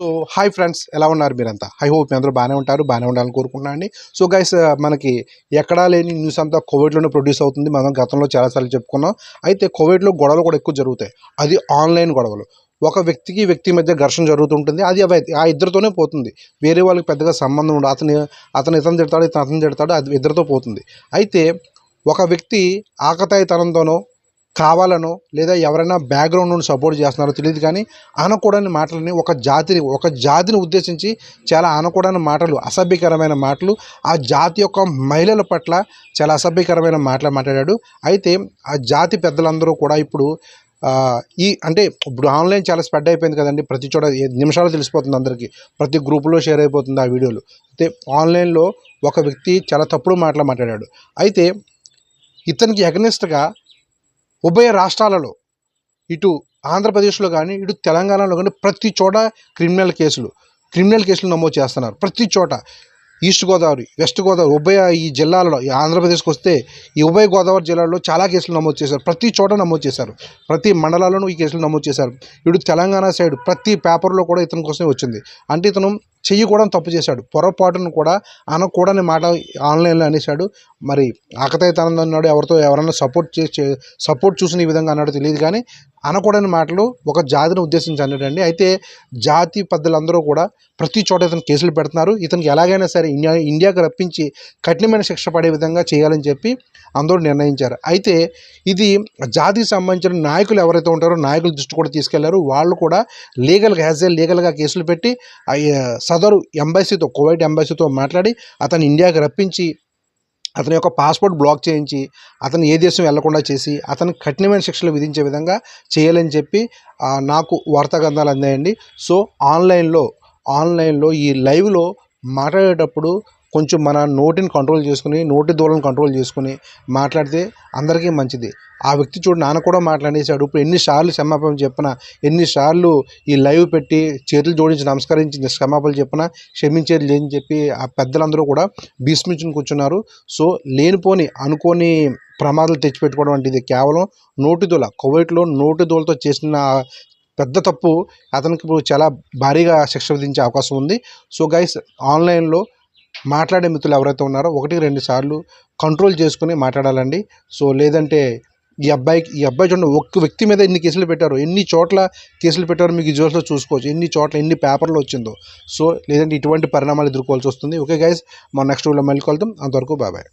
So hi friends ఎలా ఉన్నారు మీరంతా? ఐ హోప్ మీ అందరూ బాగానే ఉంటారు బాగానే ఉండాలని కోరుకుంటున్నాను అండి సో గైస్ మనకి ఎక్కడా లేని న్యూస్ అంతా కోవిడ్లోనే ప్రొడ్యూస్ అవుతుంది. మనం గతంలో చాలాసార్లు చెప్పుకున్నాం. అయితే కోవిడ్లో గొడవలు కూడా ఎక్కువ జరుగుతాయి. అది ఆన్లైన్ గొడవలు. ఒక వ్యక్తికి వ్యక్తి మధ్య ఘర్షణ జరుగుతుంటుంది. అది ఆ ఇద్దరితోనే పోతుంది. వేరే వాళ్ళకి పెద్దగా సంబంధం ఉండదు. అతని అతను ఇతను తిడతాడు ఇతను అతను తిడతాడు అది ఇద్దరితో పోతుంది. అయితే ఒక వ్యక్తి ఆకతాయితనంతోనో కావాలనో లేదా ఎవరైనా బ్యాక్గ్రౌండ్ నుండి సపోర్ట్ చేస్తున్నారో తెలియదు కానీ అనకూడని మాటలని ఒక జాతిని ఒక జాతిని ఉద్దేశించి చాలా అనకూడని మాటలు అసభ్యకరమైన మాటలు ఆ జాతి యొక్క మహిళల పట్ల చాలా అసభ్యకరమైన మాటలు మాట్లాడాడు. అయితే ఆ జాతి పెద్దలందరూ కూడా ఇప్పుడు ఈ అంటే ఇప్పుడు ఆన్లైన్ చాలా స్ప్రెడ్ అయిపోయింది కదండి. ప్రతి చోట నిమిషాలు తెలిసిపోతుంది అందరికీ. ప్రతి గ్రూపులో షేర్ అయిపోతుంది ఆ వీడియోలు. అయితే ఆన్లైన్లో ఒక వ్యక్తి చాలా తప్పుడు మాటలు మాట్లాడాడు. అయితే ఇతనికి అగనిస్ట్గా ఉభయ రాష్ట్రాలలో ఇటు ఆంధ్రప్రదేశ్లో కానీ ఇటు తెలంగాణలో కానీ ప్రతి చోట క్రిమినల్ కేసులు క్రిమినల్ కేసులు నమోదు చేస్తున్నారు. ప్రతి చోట ఈస్ట్ గోదావరి వెస్ట్ గోదావరి ఉభయ ఈ జిల్లాలలో ఈ ఆంధ్రప్రదేశ్కి వస్తే ఈ ఉభయ గోదావరి జిల్లాలో చాలా కేసులు నమోదు చేశారు. ప్రతి చోట నమోదు చేశారు. ప్రతి మండలాల్లోనూ ఈ కేసులు నమోదు చేశారు. ఇటు తెలంగాణ సైడ్ ప్రతి పేపర్లో కూడా ఇతని కోసమే వచ్చింది. అంటే ఇతను చెయ్యకూడని కూడా తప్పు చేశాడు. పొరపాటును కూడా అనకూడని మాట ఆన్లైన్లో అనేశాడు. మరి ఆకతాయితనం అన్నాడు ఎవరితో ఎవరన్నా సపోర్ట్ చేసి సపోర్ట్ చూసిన ఈ విధంగా అన్నాడు తెలియదు కానీ అనకూడని మాటలు ఒక జాతిని ఉద్దేశించి అన్నాడండి. అయితే జాతి పెద్దలందరూ కూడా ప్రతి చోట ఇతను కేసులు పెడుతున్నారు. ఇతనికి ఎలాగైనా సరే ఇండియా ఇండియాకి రప్పించి కఠినమైన శిక్ష పడే విధంగా చేయాలని చెప్పి అందరూ నిర్ణయించారు. అయితే ఇది జాతికి సంబంధించిన నాయకులు ఎవరైతే ఉంటారో నాయకుల దృష్టి కూడా తీసుకెళ్ళారు. వాళ్ళు కూడా లీగల్గా యాజ్ ఏ లీగల్గా కేసులు పెట్టి ఆ, సదరు ఎంబసీతో కువైట్ ఎంబసీతో మాట్లాడి అతను ఇండియాకి రప్పించి అతని యొక్క పాస్పోర్ట్ బ్లాక్ చేయించి అతను ఏ దేశం వెళ్ళకుండా చేసి అతనికి కఠినమైన శిక్షలు విధించే విధంగా చేయాలని చెప్పి నాకు వార్తాగంధాలు అందాయండి. సో ఆన్లైన్లో ఆన్లైన్లో ఈ లైవ్లో మాట్లాడేటప్పుడు కొంచెం మన నోటిని కంట్రోల్ చేసుకుని నోటి దూరం కంట్రోల్ చేసుకుని మాట్లాడితే అందరికీ మంచిది. ఆ వ్యక్తి చూడు నాన్న కూడా మాట్లాడేశాడు. ఇప్పుడు ఎన్నిసార్లు క్షమాపణ చెప్పినా ఎన్నిసార్లు ఈ లైవ్ పెట్టి చేతులు జోడించి నమస్కరించి క్షమాపణలు చెప్పినా క్షమించేది లేని చెప్పి ఆ పెద్దలందరూ కూడా భీష్మించుని కూర్చున్నారు. సో లేనిపోని అనుకోని ప్రమాదాలు తెచ్చిపెట్టుకోవడం వంటిది కేవలం నోటిదోల కువైట్లో నోటిదోలతో చేసిన పెద్ద తప్పు అతనికి ఇప్పుడు చాలా భారీగా శిక్ష విధించే అవకాశం ఉంది. సో గైస్ ఆన్లైన్లో మాట్లాడే మిత్రులు ఎవరైతే ఉన్నారో ఒకటి రెండు సార్లు కంట్రోల్ చేసుకుని మాట్లాడాలండి. సో లేదంటే ఈ అబ్బాయికి ఈ అబ్బాయి చూడండి ఒక్క వ్యక్తి మీద ఎన్ని కేసులు పెట్టారు ఎన్ని చోట్ల కేసులు పెట్టారో మీకు జ్యూస్లో చూసుకోవచ్చు. ఎన్ని చోట్ల ఎన్ని పేపర్లు వచ్చిందో. సో లేదంటే ఇటువంటి పరిణామాలు ఎదుర్కోవాల్సి వస్తుంది. ఓకే గైస్ మన నెక్స్ట్ వీడియో మళ్ళీ కలుద్దాం. అంతవరకు బాబాయ్